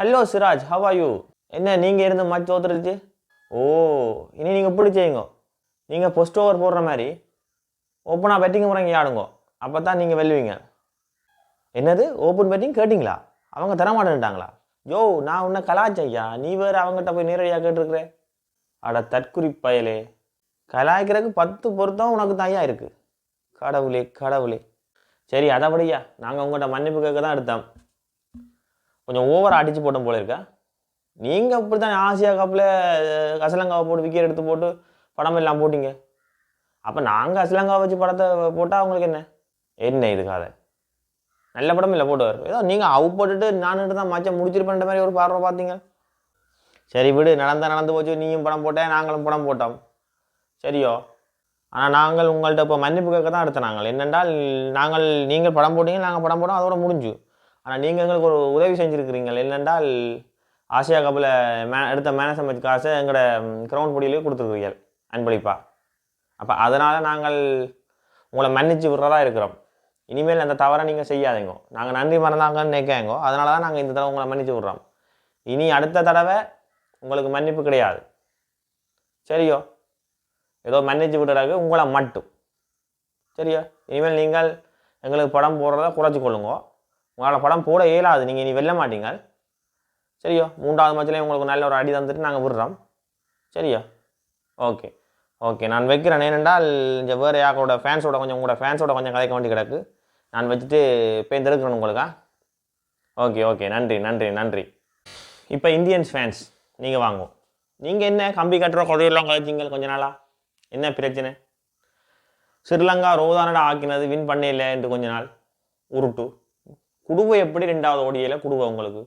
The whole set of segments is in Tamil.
Hello Siraj how are you என்ன நீங்கள் இருந்து மாதிரி தோத்துருச்சு? ஓ இனி நீங்கள் இப்படி செய்யுங்க. நீங்கள் ஃபஸ்ட் ஓவர் போடுற மாதிரி. ஓப்பனாக பேட்டிங் முறைங்க ஆடுங்க. அப்போ தான் நீங்கள் வெல்லுவீங்க என்னது? ஓப்பன் பேட்டிங் கேட்டிங்களா? அவங்க தரமாட்டேன்ட்டாங்களா யோ நான் உன்னை கலாச்சையா நீ வேறு அவங்ககிட்ட போய் நேரடியாக கேட்டிருக்கிறேன் அட தற்குறி பயலே கலாய்க்கிறதுக்கு பத்து பொருத்தம் உனக்கு தாயா இருக்குது கடவுளே கடவுளே. சரி அதைபடியா நாங்கள் உங்கள்கிட்ட மன்னிப்பு கேட்க தான் எடுத்தோம். கொஞ்சம் ஓவராக அடித்து போட்டோம் போல இருக்கா? நீங்கள் அப்படி தான் ஆசியா கப்பில் கசலங்காவை போட்டு விக்கெட் எடுத்து போட்டு படம் எல்லாம் போட்டிங்க. அப்போ நாங்கள் அஸ்லங்காவை வச்சு படத்தை போட்டால் உங்களுக்கு என்ன? என்ன இது கதை? நல்ல படம் இல்லை போட்டுவார் ஏதோ நீங்கள் அவு போட்டுட்டு நானுட்டு தான் மச்சம் முடிச்சிருப்பேன்ற மாதிரி ஒரு பார்வை பார்த்தீங்க. சரி விடு நடந்த நடந்து போச்சு நீயும் படம் போட்டேன் நாங்களும் படம் போட்டோம். சரியோ? ஆனால் நாங்கள் உங்கள்கிட்ட இப்போ மன்னிப்பு கேட்க தான் எடுத்த நாங்கள் என்னென்றால் நாங்கள் நீங்கள் படம் போட்டீங்க நாங்கள் படம் போட்டோம் அதோட முடிஞ்சு. ஆனால் நீங்கள் எங்களுக்கு ஒரு உதவி செஞ்சுருக்கிறீங்க. என்னென்றால் ஆசியா கப்பில் மே எடுத்த மேனேஜ் மேட்ச் காசை எங்களோட கிரவுண்ட் பொடியிலேயே கொடுத்துருக்கீங்க அன்பளிப்பா. அப்போ அதனால் நாங்கள் உங்களை மன்னிச்சு விடுறதா இருக்கிறோம். இனிமேல் அந்த தவறை நீங்கள் செய்யாதீங்க. நாங்கள் நன்றி மறந்தாங்கன்னு நினைக்காங்கோ அதனால தான் நாங்கள் இந்த தடவை உங்களை மன்னிச்சு விட்றோம். இனி அடுத்த தடவை உங்களுக்கு மன்னிப்பு கிடையாது. சரியோ? ஏதோ மன்னிச்சு விடுறாங்க உங்களை மட்டும். சரியா? இனிமேல் நீங்கள் எங்களுக்கு படம் போடுறத குறைச்சி கொள்ளுங்க. உங்களால் படம் போட இயலாது. நீங்கள் இனி வெல்ல மாட்டீங்க. சரியோ? மூன்றாவது மச்சிலே உங்களுக்கு நல்ல ஒரு அடி தந்துட்டு நாங்கள் விடுறோம். சரியா? ஓகே. ஓகே. நான் வைக்கிறேன். ஏனென்றால் இந்த வேறு யாரோட ஃபேன்ஸோட கொஞ்சம் உங்களோட ஃபேன்ஸோட கொஞ்சம் கதைக்க வேண்டி கிடக்கு. நான் வச்சுட்டு போய் எடுக்கணும் உங்களுக்கா? Okay okay. நன்றி நன்றி நன்றி. இப்போ இந்தியன்ஸ் ஃபேன்ஸ் நீங்கள் வாங்குவோம். நீங்கள் என்ன கம்பி கட்டுற கொடையெல்லாம் கழிச்சிங்க கொஞ்ச நாளா? என்ன பிரச்சனை? ஸ்ரீலங்கா ரோதானடா ஆக்கினது வின் பண்ணல என்று கொஞ்ச நாள்? உருட்டு. குடுவை எப்படி ரெண்டாவது ஓடியில் குடுவை உங்களுக்கு?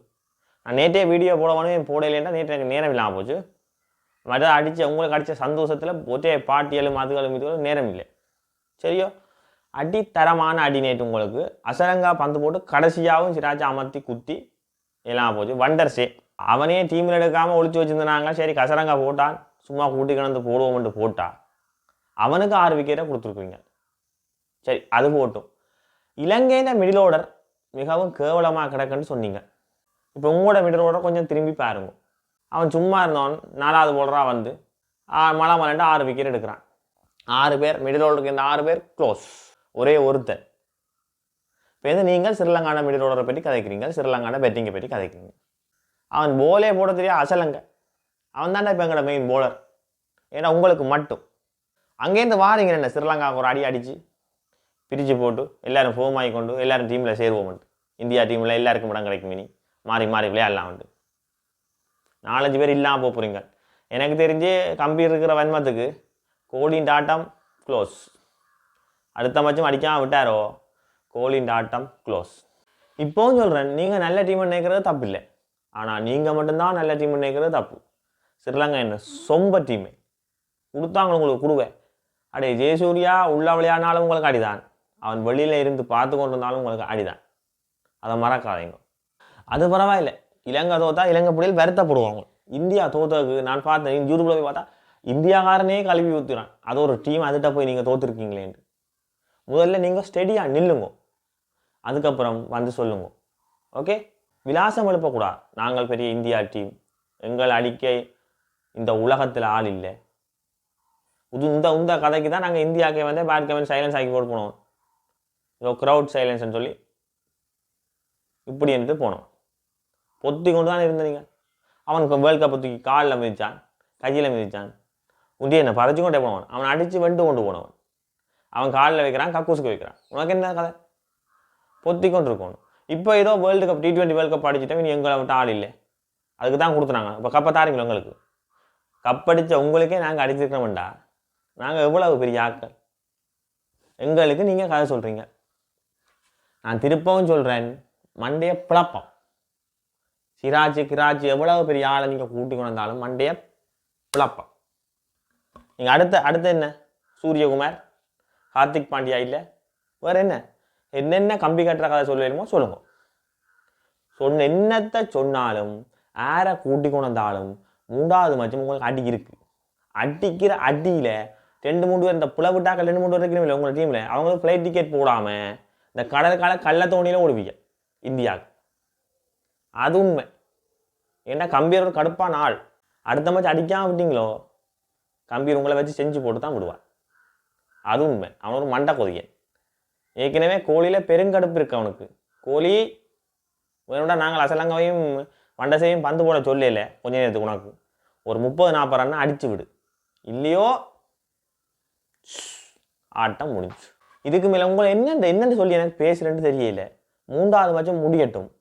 நான் நேற்றே வீடியோ போடவானே போடலைன்னா நேற்று எனக்கு நேரம் இல்லாமல் போச்சு. மற்ற அடித்து உங்களுக்கு அடித்த சந்தோஷத்தில் ஒரே பாட்டியலும் அதுகளும் இதுகளும் நேரம் இல்லை. சரியோ? அடித்தரமான அடி நேற்று உங்களுக்கு. அசரங்கா பந்து போட்டு கடைசியாகவும் சிராஜா அமர்த்தி குத்தி எல்லாம் போச்சு. வண்டர்ஸே அவனே டீமில் எடுக்காமல் ஒழிச்சு வச்சுருந்தாங்க சரி கசரங்கா போட்டான். சும்மா கூட்டி கிடந்து போடுவோம்னு போட்டா. அவனுக்கு ஆறு விக்கெட்டை கொடுத்துருக்குறீங்க சரி அது போட்டும். இலங்கையின் மிடில் ஓர்டர் மிகவும் கேவலமாக கிடக்குன்னு சொன்னீங்க. இப்போ உங்களோட மிடில் கொஞ்சம் திரும்பி பாருங்க. அவன் சும்மா இருந்தவன் நாலாவது போலராக வந்து மழை மலண்டு ஆறு விக்கெட் எடுக்கிறான். ஆறு பேர் மிடில் ஓடருக்கு இந்த ஆறு பேர் க்ளோஸ் ஒரே ஒருத்தன். இப்போ வந்து நீங்கள் ஸ்ரீலங்கான மிடில் ஓடரை பற்றி கதைக்கிறீங்க ஸ்ரீலங்கான பேட்டிங்கை பற்றி கதைக்கிறீங்க. அவன் போலே போட தெரியா அசலங்க. அவன் தான்டா இப்போ எங்களோட மெயின் போலர் ஏன்னா உங்களுக்கு மட்டும். அங்கேருந்து வாரீங்க என்ன ஸ்ரீலங்காவுக்கு ஒரு அடி அடிச்சு. பிரித்து போட்டு எல்லோரும் ஃபோம் ஆகி கொண்டு எல்லோரும் டீமில் சேருவோம்ட்டு இந்தியா டீமில் எல்லாருக்கும் இடம் கிடைக்கும் இனி. மாறி மாறி விளையாடலாம்ட்டு நாலஞ்சு பேர் இல்லாமல் போக போகிறீங்க எனக்கு தெரிஞ்சு கம்பி இருக்கிற வன்மத்துக்கு கோலின் டாட்டம் க்ளோஸ் அடுத்த மச்சும் அடிக்காமல் விட்டாரோ? கோலின் டாட்டம் க்ளோஸ் இப்போவும் சொல்கிறேன் நீங்கள் நல்ல டீம் நினைக்கிறது தப்பு இல்லை ஆனால் நீங்கள் மட்டும்தான் நல்ல டீம் நினைக்கிறது தப்பு. ஸ்ரீலங்கா என்ன சொம்ப டீமே கொடுத்தாங்க உங்களுக்கு கொடுவேன் அடே ஜெயசூர்யா உள்ள விளையாடினாலும் உங்களுக்கு அடிதான். அவன் வெளியில் இருந்து பார்த்து கொண்டு இருந்தாலும் உங்களுக்கு அடிதான். அதை மறக்காதீங்க. அது பரவாயில்லை. இலங்கை தோத்தா இலங்கை புள்ளியில் வருத்தப்படுவாங்க. இந்தியா தோத்ததுக்கு நான் பார்த்தேன் யூடியூப்ல போய் பார்த்தா இந்தியாக்காரனே கழுவி ஊற்றுறான் அது ஒரு டீம் அதுகிட்ட போய் நீங்கள் தோத்துருக்கீங்களேன்ட்டு முதல்ல நீங்கள் ஸ்டெடியாக நில்லுங்க. அதுக்கப்புறம் வந்து சொல்லுங்க. ஓகே விலாசம் எழுப்பக்கூடாது நாங்கள் பெரிய இந்தியா டீம் எங்கள் அடிக்க இந்த உலகத்தில் ஆள் இல்லை. இது இந்த இந்த கதைக்கு தான் நாங்கள் இந்தியாவுக்கு வந்து பேட் கமெண்ட் சைலன்ஸ் ஆக்கி போட்டு போனோம் ஏதோ க்ரௌட் சைலன்ஸ்னு சொல்லி இப்படி என்று போனோம். பொத்தி கொண்டு தான் இருந்தீங்க அவனுக்கு வேர்ல்ட் கப் தூக்கி காலில் மிதிச்சான் கையில் மிதிச்சான். உண்டிய என்ன பறிச்சு கொண்டே போனவன். அவன் அடித்து வெண்டு கொண்டு போனவன். அவன் காலில் வைக்கிறான் கக்கூசுக்கு வைக்கிறான். உனக்கு என்ன கதை? பொத்தி கொண்டு இருக்கணும் இப்போ ஏதோ World Cup T twenty World Cup அடிச்சுட்டு நீ எங்களை விட்டு ஆள் இல்லை. அதுக்கு தான் கொடுத்துனாங்க. இப்போ கப்பை தாரீங்களா உங்களுக்கு. கப் அடித்த உங்களுக்கே நாங்கள் அடிச்சிருக்கிறோம்டா நாங்கள் எவ்வளவு பெரிய ஆட்கள்? எங்களுக்கு நீங்கள் கதை சொல்கிறீங்க நான் திருப்பவும் சொல்கிறேன் மண்டையை பிளப்பம். சிராஜ் கிராஜ் எவ்வளவு பெரிய ஆளை நீங்கள் கூட்டி கொண்டு வந்தாலும் மண்டையை பிளப்பம். நீங்கள் அடுத்த அடுத்து என்ன? சூரியகுமார் கார்த்திக் பாண்டியா இல்லை? வேறு என்ன? என்னென்ன கம்பி கட்டுற கதை சொல்லுமோ சொல்லுங்க. சொன்ன என்னத்தை சொன்னாலும் யாரை கூட்டி கொண்டு வந்தாலும் மூன்றாவது மச்சம் உங்களுக்கு அடி இருக்கு. அடிக்கிற அடியில் ரெண்டு மூணு பேர் இந்த புலவிட்டாக்கள் ரெண்டு மூணு பேர் இருக்கிறீங்களே உங்கள் டீமில் அவங்களுக்கு ஃப்ளைட் டிக்கெட் போடாமல் இந்த கடற்கால கள்ள தோணியில் ஓடுவீங்க இந்தியாவுக்கு. அது உண்மை. ஏன்னா கம்பீர் ஒரு கடுப்பான ஆள். அடுத்த மேட்ச் அடிக்காம விட்டீங்களோ கம்பீர் உங்களை வச்சு செஞ்சு போட்டு தான் விடுவான் அது உண்மை. அவன் ஒரு மண்டை கொதியன் ஏற்கனவே கோழியில் பெருங்கடுப்பு இருக்கு அவனுக்கு. கோழி வேணும்டா நாங்கள் அசலங்கவையும் வண்டசையும் பந்து போட சொல்லல கொஞ்ச நேரத்துக்கு உனக்கு. ஒரு முப்பது நாற்பது ரன்னா அடிச்சு விடு. இல்லையோ ஆட்டம் முடிஞ்சு இதுக்கு மேலே உங்களை என்னென்ன என்னென்னு சொல்லி எனக்கு பேசுகிறேன்னு தெரியல. மூன்றாவது பட்சம் முடியட்டும்.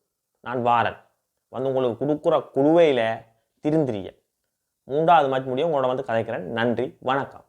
நான் வாரன். வந்து உங்களுக்கு கொடுக்குற குழுவையில் திருந்திரிய மூன்றாவது மேட்ச் முடியும் உங்களோட வந்து கதைக்கிறேன். நன்றி. வணக்கம்.